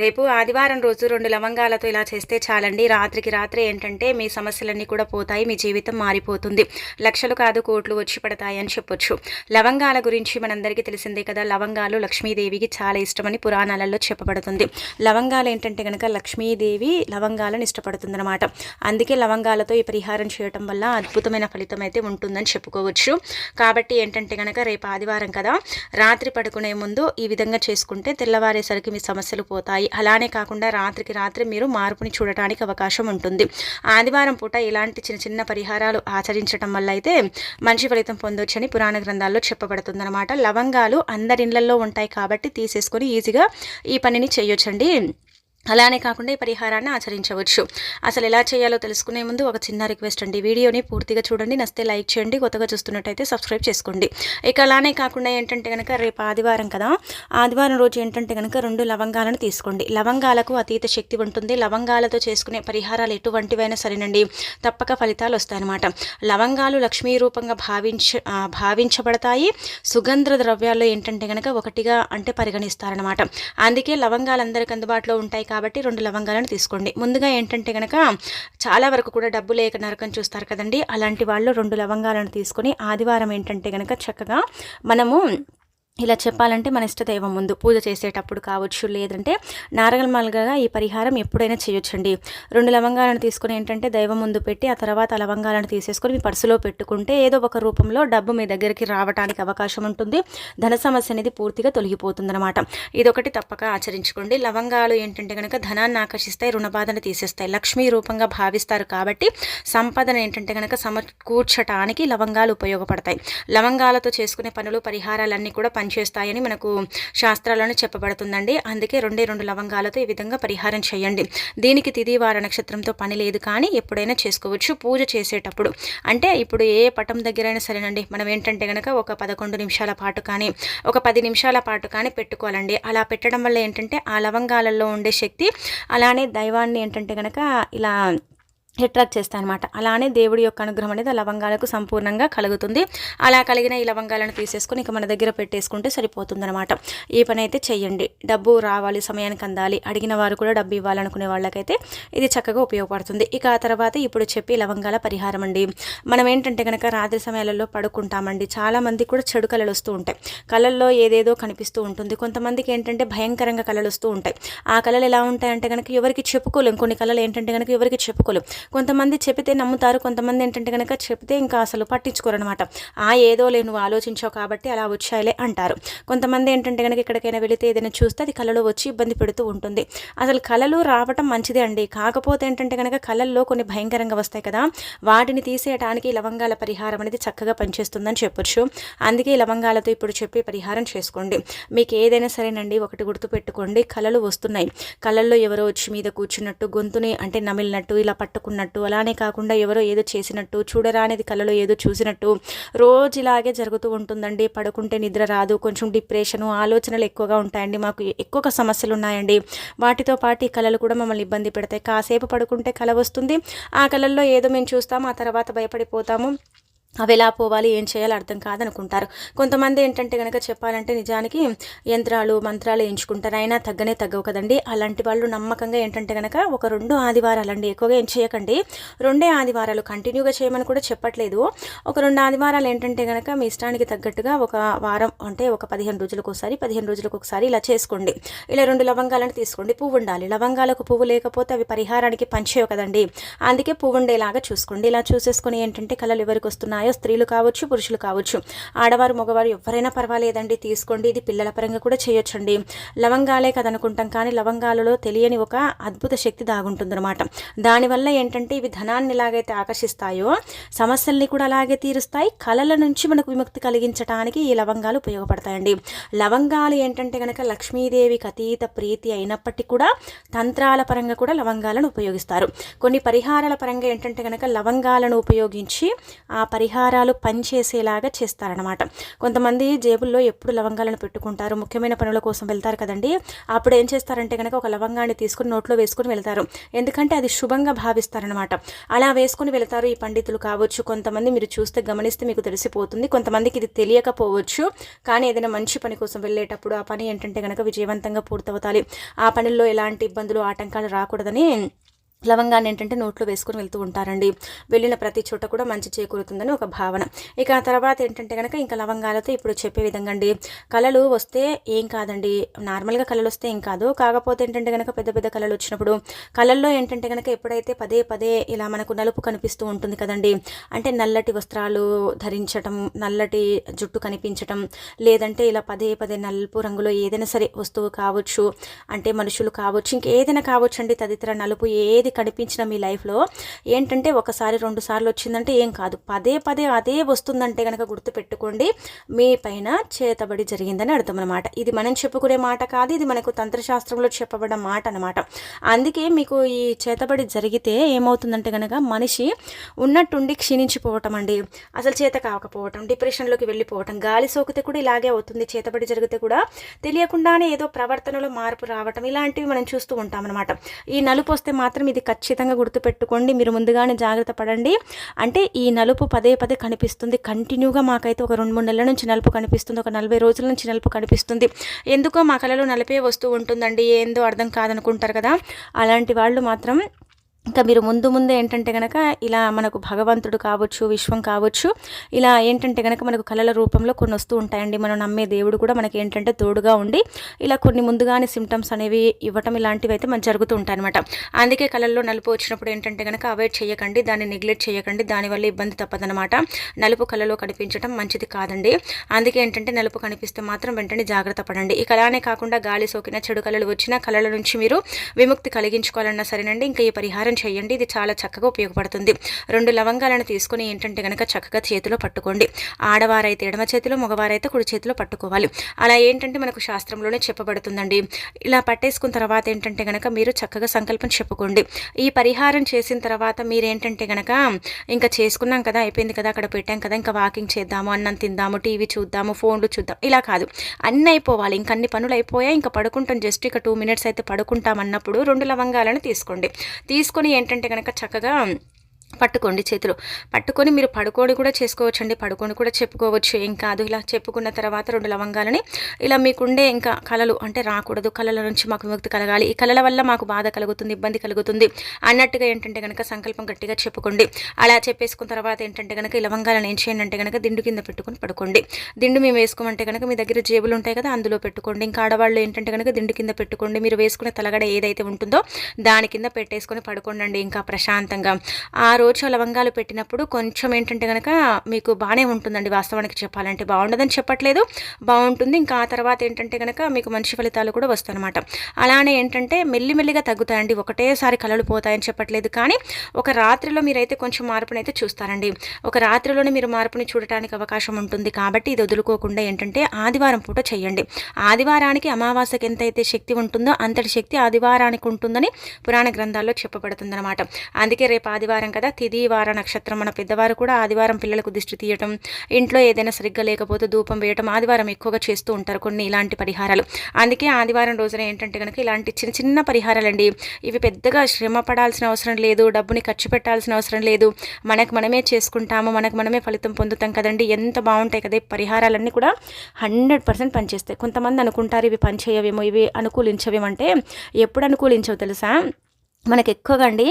రేపు ఆదివారం రోజు రెండు లవంగాలతో ఇలా చేస్తే చాలండి. రాత్రికి రాత్రి ఏంటంటే మీ సమస్యలన్నీ కూడా పోతాయి మీ జీవితం మారిపోతుంది. లక్షలు కాదు కోట్లు వచ్చి పడతాయి అని చెప్పొచ్చు. లవంగాల గురించి మనందరికీ తెలిసిందే కదా లవంగాలు లక్ష్మీదేవికి చాలా ఇష్టమని పురాణాలలో చెప్పబడుతుంది. లవంగాలు ఏంటంటే కనుక లక్ష్మీదేవి లవంగాలను ఇష్టపడుతుంది అనమాట అందుకే లవంగాలతో ఈ పరిహారం చేయటం వల్ల అద్భుతమైన ఫలితం అయితే ఉంటుందని చెప్పుకోవచ్చు. కాబట్టి ఏంటంటే కనుక రేపు ఆదివారం కదా రాత్రి పడుకునే ముందు ఈ విధంగా చేసుకుంటే తెల్లవారేసరికి మీ సమస్యలు పోతాయి. ఉంటాయి అలానే కాకుండా రాత్రికి రాత్రి మీరు మార్పుని చూడటానికి అవకాశం ఉంటుంది. ఆదివారం పూట ఇలాంటి చిన్న చిన్న పరిహారాలు ఆచరించడం వల్ల అయితే మంచి ఫలితం పొందొచ్చని పురాణ గ్రంథాల్లో చెప్పబడుతుందన్నమాట. లవంగాలు అందరి ఇళ్ళలో ఉంటాయి కాబట్టి తీసేసుకొని ఈజీగా ఈ పనిని చేయొచ్చండి. అలానే కాకుండా ఈ పరిహారాన్ని ఆచరించవచ్చు. అసలు ఎలా చేయాలో తెలుసుకునే ముందు ఒక చిన్న రిక్వెస్ట్ అండి. వీడియోని పూర్తిగా చూడండి నస్తే లైక్ చేయండి కొత్తగా చూస్తున్నట్టయితే సబ్స్క్రైబ్ చేసుకోండి. ఇక అలానే కాకుండా ఏంటంటే కనుక రేపు ఆదివారం కదా ఆదివారం రోజు ఏంటంటే కనుక రెండు లవంగాలను తీసుకోండి. లవంగాలకు అతీత శక్తి ఉంటుంది. లవంగాలతో చేసుకునే పరిహారాలు ఎటువంటివైనా సరేనండి. తప్పక ఫలితాలు వస్తాయన్నమాట. లవంగాలు లక్ష్మీ రూపంగా భావించ భావించబడతాయి. సుగంధ ద్రవ్యాల్లో ఏంటంటే కనుక ఒకటిగా అంటే పరిగణిస్తారనమాట అందుకే లవంగాలు అందరికి అందుబాటులో ఉంటాయి కాబట్టి రెండు లవంగాలను తీసుకోండి. ముందుగా ఏంటంటే కనుక చాలా వరకు కూడా డబ్బు లేక నరకం చూస్తారు కదండి. అలాంటి వాళ్ళు రెండు లవంగాలను తీసుకొని ఆదివారం ఏంటంటే కనుక చక్కగా మనము ఇలా చెప్పాలంటే మన ఇష్టదైవం ముందు పూజ చేసేటప్పుడు కావచ్చు లేదంటే నారగల్మాలుగా ఈ పరిహారం ఎప్పుడైనా చేయొచ్చండి. రెండు లవంగాలను తీసుకుని ఏంటంటే దైవం ముందు పెట్టి ఆ తర్వాత లవంగాలను తీసేసుకొని మీ పర్సులో పెట్టుకుంటే ఏదో ఒక రూపంలో డబ్బు మీ దగ్గరికి రావడానికి అవకాశం ఉంటుంది. ధన సమస్య అనేది పూర్తిగా తొలగిపోతుందన్నమాట. ఇదొకటి తప్పక ఆచరించుకోండి. లవంగాలు ఏంటంటే కనుక ధనాన్ని ఆకర్షిస్తాయి రుణబాధను తీసేస్తాయి. లక్ష్మీ రూపంగా భావిస్తారు కాబట్టి సంపదను ఏంటంటే కనుక సమకూర్చడానికి లవంగాలు ఉపయోగపడతాయి. లవంగాలతో చేసుకునే పనులు పరిహారాలన్నీ కూడా పనిచేస్తాయని మనకు శాస్త్రాలను చెప్పబడుతుందండి. అందుకే రెండే రెండు లవంగాలతో ఈ విధంగా పరిహారం చేయండి. దీనికి తిది వార నక్షత్రంతో పని లేదు కానీ ఎప్పుడైనా చేసుకోవచ్చు. పూజ చేసేటప్పుడు. అంటే ఇప్పుడు ఏ పటం దగ్గరైనా సరేనండి. మనం ఏంటంటే కనుక ఒక పదకొండు నిమిషాల పాటు కానీ ఒక పది నిమిషాల పాటు కానీ పెట్టుకోవాలండి. అలా పెట్టడం వల్ల ఏంటంటే ఆ లవంగాలలో ఉండే శక్తి అలానే దైవాన్ని ఏంటంటే కనుక ఇలా అట్రాక్ట్ చేస్తాయి అనమాట అలానే దేవుడి యొక్క అనుగ్రహం అనేది లవంగాలకు సంపూర్ణంగా కలుగుతుంది. అలా కలిగిన ఈ లవంగాలను తీసేసుకొని ఇక మన దగ్గర పెట్టేసుకుంటే సరిపోతుందనమాట ఈ పని అయితే చెయ్యండి. డబ్బు రావాలి సమయానికి అందాలి. అడిగిన వారు కూడా డబ్బు ఇవ్వాలనుకునే వాళ్ళకైతే ఇది చక్కగా ఉపయోగపడుతుంది. ఇక ఆ తర్వాత ఇప్పుడు చెప్పి లవంగాల పరిహారం అండి. మనం ఏంటంటే కనుక రాత్రి సమయాలలో పడుకుంటామండి. చాలామంది కూడా చెడు కళలు వస్తూ ఉంటాయి. కళల్లో ఏదేదో కనిపిస్తూ ఉంటుంది. కొంతమందికి ఏంటంటే భయంకరంగా కళలు వస్తూ ఉంటాయి. ఆ కళలు ఎలా ఉంటాయంటే కనుక ఎవరికి చెప్పుకోలేం. కొన్ని కళలు ఏంటంటే కనుక ఎవరికి చెప్పుకోలేం. కొంతమంది చెబితే నమ్ముతారు కొంతమంది ఏంటంటే కనుక చెప్తే ఇంకా అసలు పట్టించుకోరు అనమాట ఆ ఏదో లే నువ్వు ఆలోచించావు కాబట్టి అలా వచ్చాయిలే అంటారు. కొంతమంది ఏంటంటే కనుక ఎక్కడికైనా వెళితే ఏదైనా చూస్తే అది కళలో వచ్చి ఇబ్బంది పెడుతూ ఉంటుంది. అసలు కళలు రావటం మంచిదే అండి. కాకపోతే ఏంటంటే కనుక కళల్లో కొన్ని భయంకరంగా వస్తాయి కదా. వాటిని తీసేయడానికి లవంగాల పరిహారం అనేది చక్కగా పనిచేస్తుందని చెప్పొచ్చు. అందుకే లవంగాలతో ఇప్పుడు చెప్పి పరిహారం చేసుకోండి. మీకు ఏదైనా సరేనండి ఒకటి గుర్తు పెట్టుకోండి. కళలు వస్తున్నాయి. కళల్లో ఎవరో వచ్చి మీద కూర్చున్నట్టు గొంతుని అంటే నమిలినట్టు ఇలా పట్టుకున్న అనుకున్నట్టు అలానే కాకుండా ఎవరో ఏదో చేసినట్టు చూడరానిది కళలో ఏదో చూసినట్టు రోజు ఇలాగే జరుగుతూ ఉంటుందండి. పడుకుంటే నిద్ర రాదు కొంచెం డిప్రెషను ఆలోచనలు ఎక్కువగా ఉంటాయండి. మాకు ఎక్కువ సమస్యలు ఉన్నాయండి. వాటితో పాటు ఈ కళలు కూడా మమ్మల్ని ఇబ్బంది పెడతాయి. కాసేపు పడుకుంటే కళ వస్తుంది. ఆ కళల్లో ఏదో మేము చూస్తాము ఆ తర్వాత భయపడిపోతాము. అవి ఎలా పోవాలి ఏం చేయాలో అర్థం కాదనుకుంటారు. కొంతమంది ఏంటంటే కనుక చెప్పాలంటే నిజానికి యంత్రాలు మంత్రాలు ఎంచుకుంటారు. అయినా తగ్గనే తగ్గవు కదండి. అలాంటి వాళ్ళు నమ్మకంగా ఏంటంటే కనుక ఒక రెండు ఆదివారాలు అండి ఎక్కువగా ఏం చేయకండి. రెండే ఆదివారాలు కంటిన్యూగా చేయమని కూడా చెప్పట్లేదు. ఒక రెండు ఆదివారాలు ఏంటంటే కనుక మీ ఇష్టానికి తగ్గట్టుగా ఒక వారం అంటే ఒక పదిహేను రోజులకు ఒకసారి పదిహేను రోజులకు ఒకసారి ఇలా చేసుకోండి. ఇలా రెండు లవంగాలను తీసుకోండి. పువ్వు ఉండాలి. లవంగాలకు పువ్వు లేకపోతే అవి పరిహారానికి పంచేయవు కదండి. అందుకే పువ్వు ఉండేలాగా చూసుకోండి. ఇలా చూసేసుకొని ఏంటంటే కళలు ఎవరికి వస్తున్నాయి? ఉన్నాయో స్త్రీలు కావచ్చు పురుషులు కావచ్చు. ఆడవారు మగవారు ఎవరైనా పర్వాలేదండి తీసుకోండి ఇది పిల్లల పరంగా కూడా చేయొచ్చండి. లవంగాలే కదనుకుంటాం కానీ లవంగాలలో తెలియని ఒక అద్భుత శక్తి దాగుంటుందన్నమాట. దానివల్ల ఏంటంటే ఇవి ధనాన్ని ఎలాగైతే ఆకర్షిస్తాయో సమస్యల్ని కూడా అలాగే తీరుస్తాయి. కళల నుంచి మనకు విముక్తి కలిగించడానికి ఈ లవంగాలు ఉపయోగపడతాయండి. లవంగాలు ఏంటంటే కనుక లక్ష్మీదేవికి అతీత ప్రీతి అయినప్పటికీ కూడా తంత్రాల పరంగా కూడా లవంగాలను ఉపయోగిస్తారు. కొన్ని పరిహారాల పరంగా ఏంటంటే కనుక లవంగాలను ఉపయోగించి ఆ పరిహారం పరిహారాలు పనిచేసేలాగా చేస్తారనమాట కొంతమంది జేబుల్లో ఎప్పుడు లవంగాలను పెట్టుకుంటారు ముఖ్యమైన పనుల కోసం వెళ్తారు కదండి. అప్పుడు ఏం చేస్తారంటే కనుక ఒక లవంగాన్ని తీసుకుని నోట్లో వేసుకుని వెళ్తారు. ఎందుకంటే అది శుభంగా భావిస్తారనమాట అలా వేసుకుని వెళ్తారు ఈ పండితులు కావచ్చు. కొంతమంది మీరు చూస్తే గమనిస్తే మీకు తెలిసిపోతుంది. కొంతమందికి ఇది తెలియకపోవచ్చు. కానీ ఏదైనా మంచి పని కోసం వెళ్ళేటప్పుడు ఆ పని ఏంటంటే కనుక విజయవంతంగా పూర్తవుతాలి. ఆ పనుల్లో ఎలాంటి ఇబ్బందులు ఆటంకాలు రాకూడదని లవంగాన్ని ఏంటంటే నోట్లో వేసుకొని వెళ్తూ ఉంటారండి. వెళ్ళిన ప్రతి చోట కూడా మంచి చేకూరుతుందని ఒక భావన. ఇక ఆ తర్వాత ఏంటంటే కనుక ఇంకా లవంగాలతో ఇప్పుడు చెప్పే విధంగా అండి కళలు వస్తే ఏం కాదండి. నార్మల్గా కళలు వస్తే ఏం కాదు. కాకపోతే ఏంటంటే కనుక పెద్ద పెద్ద కళలు వచ్చినప్పుడు కళల్లో ఏంటంటే కనుక ఎప్పుడైతే పదే పదే ఇలా మనకు నలుపు కనిపిస్తూ ఉంటుంది కదండి. అంటే నల్లటి వస్త్రాలు ధరించటం నల్లటి జుట్టు కనిపించటం లేదంటే ఇలా పదే పదే నలుపు రంగులో ఏదైనా సరే వస్తువు కావచ్చు అంటే మనుషులు కావచ్చు ఇంకేదైనా కావచ్చు అండి తదితర నలుపు ఏది కనిపించిన మీ లైఫ్లో ఏంటంటే ఒకసారి రెండు సార్లు వచ్చిందంటే ఏం కాదు. పదే పదే అదే వస్తుందంటే కనుక గుర్తుపెట్టుకోండి మీ పైన చేతబడి జరిగిందని అర్థం అనమాట ఇది మనం చెప్పుకునే మాట కాదు ఇది మనకు తంత్రశాస్త్రంలో చెప్పబడిన మాట అనమాట అందుకే మీకు ఈ చేతబడి జరిగితే ఏమవుతుందంటే కనుక మనిషి ఉన్నట్టుండి క్షీణించిపోవటం అండి. అసలు చేత కాకపోవటం డిప్రెషన్లోకి వెళ్ళిపోవటం గాలి సోకితే కూడా ఇలాగే అవుతుంది. చేతబడి జరిగితే కూడా తెలియకుండానే ఏదో ప్రవర్తనలో మార్పు రావటం ఇలాంటివి మనం చూస్తూ ఉంటాం అనమాట ఈ నలుపు వస్తే మాత్రం ఇది ఖచ్చితంగా గుర్తుపెట్టుకోండి. మీరు ముందుగానే జాగ్రత్త పడండి. అంటే ఈ నలుపు పదే పదే కనిపిస్తుంది. కంటిన్యూగా మాకైతే ఒక రెండు మూడు నెలల నుంచి నలుపు కనిపిస్తుంది. ఒక నలభై రోజుల నుంచి నలుపు కనిపిస్తుంది. ఎందుకో మా కళలో నలిపే వస్తూ ఉంటుందండి. ఏందో అర్థం కాదనుకుంటారు కదా. అలాంటి వాళ్ళు మాత్రం ఇంకా మీరు ముందు ముందే ఏంటంటే కనుక ఇలా మనకు భగవంతుడు కావచ్చు విశ్వం కావచ్చు ఇలా ఏంటంటే కనుక మనకు కళల రూపంలో కొన్ని వస్తూ ఉంటాయండి. మనం నమ్మే దేవుడు కూడా మనకి ఏంటంటే తోడుగా ఉండి ఇలా కొన్ని ముందుగానే సిమ్టమ్స్ అనేవి ఇవ్వటం ఇలాంటివి అయితే మనకు జరుగుతూ ఉంటాయి అనమాట అందుకే కళల్లో నలుపు వచ్చినప్పుడు ఏంటంటే కనుక అవాయిడ్ చేయకండి దాన్ని నెగ్లెక్ట్ చేయకండి. దానివల్ల ఇబ్బంది తప్పదనమాట నలుపు కళలో కనిపించడం మంచిది కాదండి. అందుకే ఏంటంటే నలుపు కనిపిస్తే మాత్రం వెంటనే జాగ్రత్త పడండి. ఈ అలానే కాకుండా గాలి సోకిన చెడు కళలు వచ్చిన కళల నుంచి మీరు విముక్తి కలిగించుకోవాలన్నా సరేనండి. ఇంకా ఈ పరిహారం ప్రయోగం చేయండి. ఇది చాలా చక్కగా ఉపయోగపడుతుంది. రెండు లవంగాలను తీసుకొని ఏంటంటే కనుక చక్కగా చేతిలో పట్టుకోండి. ఆడవారైతే ఎడమ చేతిలో మగవారైతే కుడి చేతిలో పట్టుకోవాలి. అలా ఏంటంటే మనకు శాస్త్రంలోనే చెప్పబడుతుందండి. ఇలా పట్టేసుకున్న తర్వాత ఏంటంటే కనుక మీరు చక్కగా సంకల్పం చెప్పుకోండి. ఈ పరిహారం చేసిన తర్వాత మీరేంటంటే కనుక ఇంకా చేసుకున్నాం కదా అయిపోయింది కదా అక్కడ పెట్టాం కదా ఇంకా వాకింగ్ చేద్దాము అన్నం తిందాము టీవీ చూద్దాము ఫోన్లు చూద్దాం ఇలా కాదు. అన్నీ అయిపోవాలి. ఇంకా అన్ని పనులు అయిపోయాయి. ఇంకా పడుకుంటాం. జస్ట్ ఇక టూ మినిట్స్ అయితే పడుకుంటాం అన్నప్పుడు రెండు లవంగాలను తీసుకోండి. తీసుకుని ఏంటంటే కనుక చక్కగా పట్టుకోండి చేతిలో. పట్టుకొని మీరు పడుకొని కూడా చేసుకోవచ్చండి పడుకొని కూడా చెప్పుకోవచ్చు. ఏం కాదు ఇలా చెప్పుకున్న తర్వాత రెండు లవంగాలని ఇలా మీకుండే ఇంకా కళలు అంటే రాకూడదు కళల నుంచి మాకు విముక్తి కలగాలి. ఈ కళల వల్ల మాకు బాధ కలుగుతుంది ఇబ్బంది కలుగుతుంది. అన్నట్టుగా ఏంటంటే కనుక సంకల్పం గట్టిగా చెప్పుకోండి. అలా చెప్పేసుకున్న తర్వాత ఏంటంటే కనుక ఈ లవంగాలను ఏం చేయండి అంటే కనుక దిండు కింద పెట్టుకొని పడుకోండి. దిండు మేము వేసుకోమంటే కనుక మీ దగ్గర జేబులు ఉంటాయి కదా అందులో పెట్టుకోండి. ఇంకా ఆడవాళ్ళు ఏంటంటే కనుక దిండు కింద పెట్టుకోండి. మీరు వేసుకునే తలగడ ఏదైతే ఉంటుందో దాని కింద పెట్టేసుకొని పడుకోండి ఇంకా ప్రశాంతంగా. ఆ రోజు లవంగాలు పెట్టినప్పుడు కొంచెం ఏంటంటే కనుక మీకు బాగానే ఉంటుందండి వాస్తవానికి చెప్పాలంటే. బాగుండదని చెప్పట్లేదు. బాగుంటుంది. ఇంకా ఆ తర్వాత ఏంటంటే కనుక మీకు మంచి ఫలితాలు కూడా వస్తాయన్నమాట. అలానే ఏంటంటే మెల్లిమెల్లిగా తగ్గుతాయండి. ఒకటేసారి కలలు పోతాయని చెప్పట్లేదు కానీ ఒక రాత్రిలో మీరైతే కొంచెం మార్పుని అయితే చూస్తారండి. ఒక రాత్రిలోనే మీరు మార్పుని చూడటానికి అవకాశం ఉంటుంది కాబట్టి ఇది వదులుకోకుండా ఏంటంటే ఆదివారం పూట చేయండి ఆదివారానికి అమావాస్యకి ఎంతైతే శక్తి ఉంటుందో అంతటి శక్తి ఆదివారానికి ఉంటుందని పురాణ గ్రంథాల్లో చెప్పబడుతుందన్నమాట. అందుకే రేపు ఆదివారం కదా తిది వార నక్షత్రం మన పెద్దవారు కూడా ఆదివారం పిల్లలకు దిష్టి తీయటం ఇంట్లో ఏదైనా సరిగ్గా లేకపోతే ధూపం వేయటం ఆదివారం ఎక్కువగా చేస్తూ ఉంటారు కొన్ని ఇలాంటి పరిహారాలు. అందుకే ఆదివారం రోజున ఏంటంటే కనుక ఇలాంటి చిన్న చిన్న పరిహారాలండి. ఇవి పెద్దగా శ్రమ పడాల్సిన అవసరం లేదు డబ్బుని ఖర్చు పెట్టాల్సిన అవసరం లేదు. మనకు మనమే చేసుకుంటాము మనకు మనమే ఫలితం పొందుతాం కదండి. ఎంత బాగుంటాయి కదా పరిహారాలన్నీ కూడా హండ్రెడ్ పర్సెంట్ పనిచేస్తాయి. కొంతమంది అనుకుంటారు ఇవి పనిచేయవేమో ఇవి అనుకూలించవేమంటే ఎప్పుడు అనుకూలించవు తెలుసా? మనకు ఎక్కువగా అండి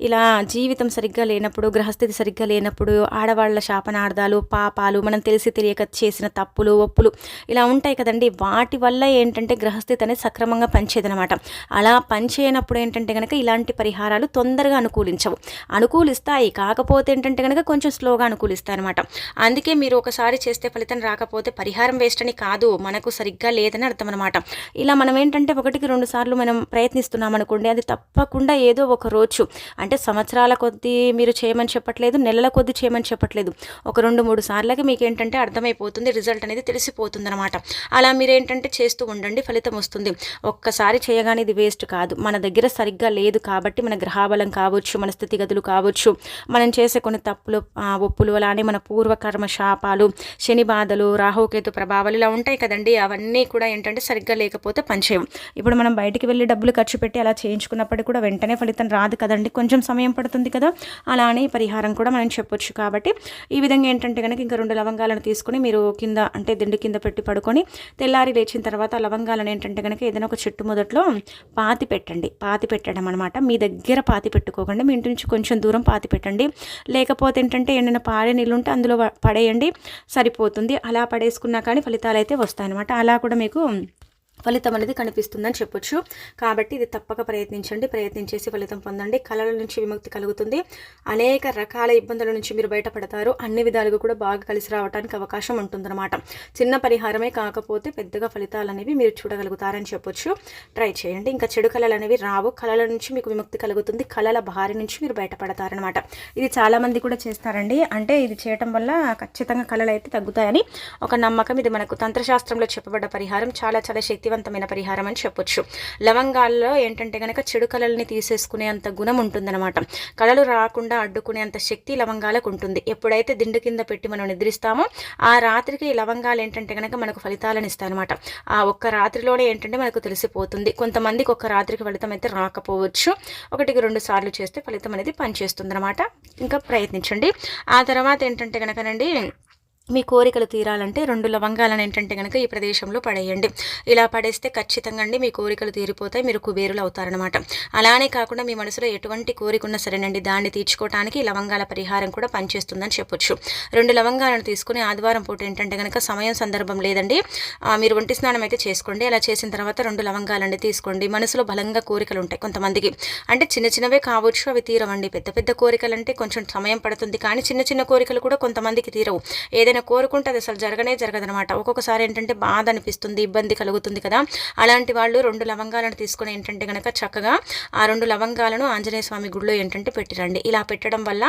ఇలా జీవితం సరిగ్గా లేనప్పుడు గ్రహస్థితి సరిగ్గా లేనప్పుడు ఆడవాళ్ళ శాపనార్థాలు పాపాలు మనం తెలిసి తెలియక చేసిన తప్పులు ఒప్పులు ఇలా ఉంటాయి కదండి. వాటి వల్ల ఏంటంటే గ్రహస్థితి అనేది సక్రమంగా పనిచేదనమాట అలా పనిచేయనప్పుడు ఏంటంటే కనుక ఇలాంటి పరిహారాలు తొందరగా అనుకూలించవు. అనుకూలిస్తాయి. కాకపోతే ఏంటంటే కనుక కొంచెం స్లోగా అనుకూలిస్తాయి అనమాట అందుకే మీరు ఒకసారి చేస్తే ఫలితం రాకపోతే పరిహారం వేస్ట్ అని కాదు. మనకు సరిగ్గా లేదని అర్థం అనమాట ఇలా మనం ఏంటంటే ఒకటికి రెండు సార్లు మనం ప్రయత్నిస్తున్నాం అనుకోండి అది తప్పకుండా ఏదో ఒక రోజు. అంటే సంవత్సరాల కొద్దీ మీరు చేయమని చెప్పట్లేదు నెలల కొద్దీ చేయమని చెప్పట్లేదు. ఒక రెండు మూడు సార్లకి మీకు ఏంటంటే అర్థమైపోతుంది రిజల్ట్ అనేది తెలిసిపోతుంది అనమాట అలా మీరు ఏంటంటే చేస్తూ ఉండండి ఫలితం వస్తుంది. ఒక్కసారి చేయగానే ఇది వేస్ట్ కాదు. మన దగ్గర సరిగ్గా లేదు కాబట్టి మన గ్రహాబలం కావచ్చు మన స్థితిగతులు కావచ్చు మనం చేసే కొన్ని తప్పులు ఒప్పులు అలానే మన పూర్వకర్మ శాపాలు శని బాధలు రాహుకేతు ప్రభావాలు ఇలా ఉంటాయి కదండి. అవన్నీ కూడా ఏంటంటే సరిగ్గా లేకపోతే పనిచేయం ఇప్పుడు మనం బయటికి వెళ్ళి డబ్బులు ఖర్చు పెట్టి అలా చేయించుకున్నప్పటికీ కూడా వెంటనే ఫలితం రాదు కదండి. కొంచెం సమయం పడుతుంది కదా. అలానే పరిహారం కూడా మనం చెప్పొచ్చు కాబట్టి. ఈ విధంగా ఏంటంటే కనుక ఇంకా రెండు లవంగాలను తీసుకొని మీరు కింద అంటే దిండు కింద పెట్టి పడుకొని తెల్లారి లేచిన తర్వాత లవంగాలను ఏంటంటే కనుక ఏదైనా ఒక చెట్టు మొదట్లో పాతి పెట్టండి. పాతి పెట్టడం అనమాట మీ దగ్గర పాతి పెట్టుకోకండి. మీ ఇంటి నుంచి కొంచెం దూరం పాతి పెట్టండి. లేకపోతే ఏంటంటే ఏమైనా పాడే నీళ్ళు ఉంటే అందులో పడేయండి. సరిపోతుంది. అలా పడేసుకున్నా కానీ ఫలితాలు అయితే వస్తాయన్నమాట. అలా కూడా మీకు ఫలితం అనేది కనిపిస్తుందని చెప్పొచ్చు. కాబట్టి ఇది తప్పక ప్రయత్నించండి. ప్రయత్నించేసి ఫలితం పొందండి. కళల నుంచి విముక్తి కలుగుతుంది. అనేక రకాల ఇబ్బందుల నుంచి మీరు బయటపడతారు. అన్ని విధాలుగా కూడా బాగా కలిసి రావడానికి అవకాశం ఉంటుందన్నమాట. చిన్న పరిహారమే కాకపోతే పెద్దగా ఫలితాలు అనేవి మీరు చూడగలుగుతారని చెప్పొచ్చు. ట్రై చేయండి. ఇంకా చెడు కళలు అనేవి రావు. కళల నుంచి మీకు విముక్తి కలుగుతుంది. కళల భారి నుంచి మీరు బయటపడతారనమాట ఇది చాలామంది కూడా చేస్తారండి. అంటే ఇది చేయటం వల్ల ఖచ్చితంగా కళలు అయితే తగ్గుతాయని ఒక నమ్మకం. ఇది మనకు తంత్రశాస్త్రంలో చెప్పబడ్డ పరిహారం. చాలా చాలా శక్తి శక్తివంతమైన పరిహారం అని చెప్పొచ్చు. లవంగాల్లో ఏంటంటే కనుక చెడు కళల్ని తీసేసుకునే అంత గుణం ఉంటుందన్నమాట. కళలు రాకుండా అడ్డుకునే అంత శక్తి లవంగాలకు ఉంటుంది. ఎప్పుడైతే దిండు కింద పెట్టి మనం నిద్రిస్తామో ఆ రాత్రికి లవంగాలు ఏంటంటే కనుక మనకు ఫలితాలను ఇస్తాయన్నమాట. ఆ ఒక్క రాత్రిలోనే ఏంటంటే మనకు తెలిసిపోతుంది. కొంతమందికి ఒక్క రాత్రికి ఫలితం అయితే రాకపోవచ్చు. ఒకటికి రెండు సార్లు చేస్తే ఫలితం అనేది పనిచేస్తుంది అనమాట ఇంకా ప్రయత్నించండి. ఆ తర్వాత ఏంటంటే కనుకనండి మీ కోరికలు తీరాలంటే రెండు లవంగాలను ఏంటంటే కనుక ఈ ప్రదేశంలో పడేయండి. ఇలా పడేస్తే ఖచ్చితంగా అండి మీ కోరికలు తీరిపోతాయి మీరు కుబేరులు అవుతారనమాట అలానే కాకుండా మీ మనసులో ఎటువంటి కోరిక ఉన్నా సరేనండి దాన్ని తీర్చుకోవడానికి లవంగాల పరిహారం కూడా పనిచేస్తుందని చెప్పొచ్చు. రెండు లవంగాలను తీసుకుని ఆదివారం పూట ఏంటంటే కనుక సమయం సందర్భం లేదండి. మీరు ఒంటి స్నానం అయితే చేసుకోండి. అలా చేసిన తర్వాత రెండు లవంగాలండి తీసుకోండి. మనసులో బలంగా కోరికలు ఉంటాయి కొంతమందికి. అంటే చిన్న చిన్నవే కావచ్చు అవి తీరవండి. పెద్ద పెద్ద కోరికలు అంటే కొంచెం సమయం పడుతుంది. కానీ చిన్న చిన్న కోరికలు కూడా కొంతమందికి తీరవు. ఏదైనా ఆయన కోరుకుంటే అది అసలు జరగనే జరగదనమాట ఒక్కొక్కసారి ఏంటంటే బాధ అనిపిస్తుంది ఇబ్బంది కలుగుతుంది కదా. అలాంటి వాళ్ళు రెండు లవంగాలను తీసుకుని ఏంటంటే కనుక చక్కగా ఆ రెండు లవంగాలను ఆంజనేయ స్వామి గుడిలో ఏంటంటే పెట్టిరండి. ఇలా పెట్టడం వల్ల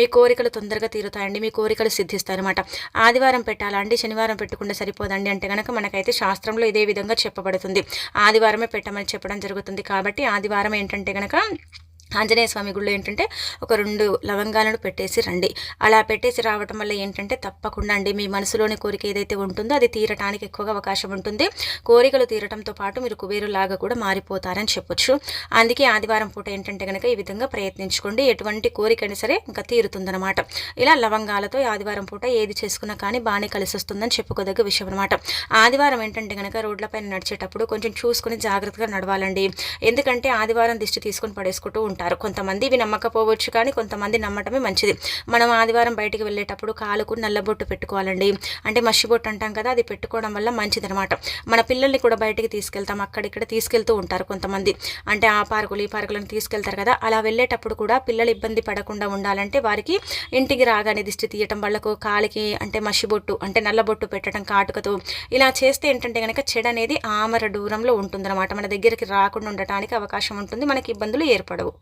మీ కోరికలు తొందరగా తీరుతాయండి మీ కోరికలు సిద్ధిస్తాయన్నమాట. ఆదివారం పెట్టాలా అండి? శనివారం పెట్టుకుంటే సరిపోదండి అంటే కనుక మనకైతే శాస్త్రంలో ఇదే విధంగా చెప్పబడుతుంది. ఆదివారమే పెట్టమని చెప్పడం జరుగుతుంది కాబట్టి ఆదివారం ఏంటంటే కనుక ఆంజనేయ స్వామి గుళ్ళు ఏంటంటే ఒక రెండు లవంగాలను పెట్టేసి రండి. అలా పెట్టేసి రావటం వల్ల ఏంటంటే తప్పకుండా అండి మీ మనసులోని కోరిక ఏదైతే ఉంటుందో అది తీరటానికి ఎక్కువగా అవకాశం ఉంటుంది. కోరికలు తీరటంతో పాటు మీరు కుబేరులాగా కూడా మారిపోతారని చెప్పొచ్చు. అందుకే ఆదివారం పూట ఏంటంటే కనుక ఈ విధంగా ప్రయత్నించుకోండి. ఎటువంటి కోరికైనా సరే ఇంకా తీరుతుందనమాట ఇలా లవంగాలతో ఆదివారం పూట ఏది చేసుకున్నా కానీ బాగానే కలిసి వస్తుందని చెప్పుకోదగ్గ విషయం అనమాట ఆదివారం ఏంటంటే కనుక రోడ్లపైన నడిచేటప్పుడు కొంచెం చూసుకుని జాగ్రత్తగా నడవాలండి. ఎందుకంటే ఆదివారం దిష్టి తీసుకొని పడేసుకుంటూ ఉంటారు కొంతమంది ఇవి నమ్మకపోవచ్చు కానీ కొంతమంది నమ్మటమే మంచిది. మనం ఆదివారం బయటికి వెళ్ళేటప్పుడు కాలుకు నల్లబొట్టు పెట్టుకోవాలండి. అంటే మసిబొట్టు అంటాం కదా అది పెట్టుకోవడం వల్ల మంచిదనమాట మన పిల్లల్ని కూడా బయటికి తీసుకెళ్తాం. అక్కడిక్కడ తీసుకెళ్తూ ఉంటారు కొంతమంది. అంటే ఆ పార్కులు ఈ పార్కులను తీసుకెళ్తారు కదా. అలా వెళ్ళేటప్పుడు కూడా పిల్లలు ఇబ్బంది పడకుండా ఉండాలంటే వారికి ఇంటికి రాగానే దిష్టి తీయటం వాళ్ళకు కాలికి అంటే మసిబొట్టు అంటే నల్లబొట్టు పెట్టడం కాటుకతో ఇలా చేస్తే ఏంటంటే కనుక చెడు అనేది ఆమర దూరంలో ఉంటుందన్నమాట. మన దగ్గరికి రాకుండా ఉండటానికి అవకాశం ఉంటుంది. మనకి ఇబ్బందులు ఏర్పడవు.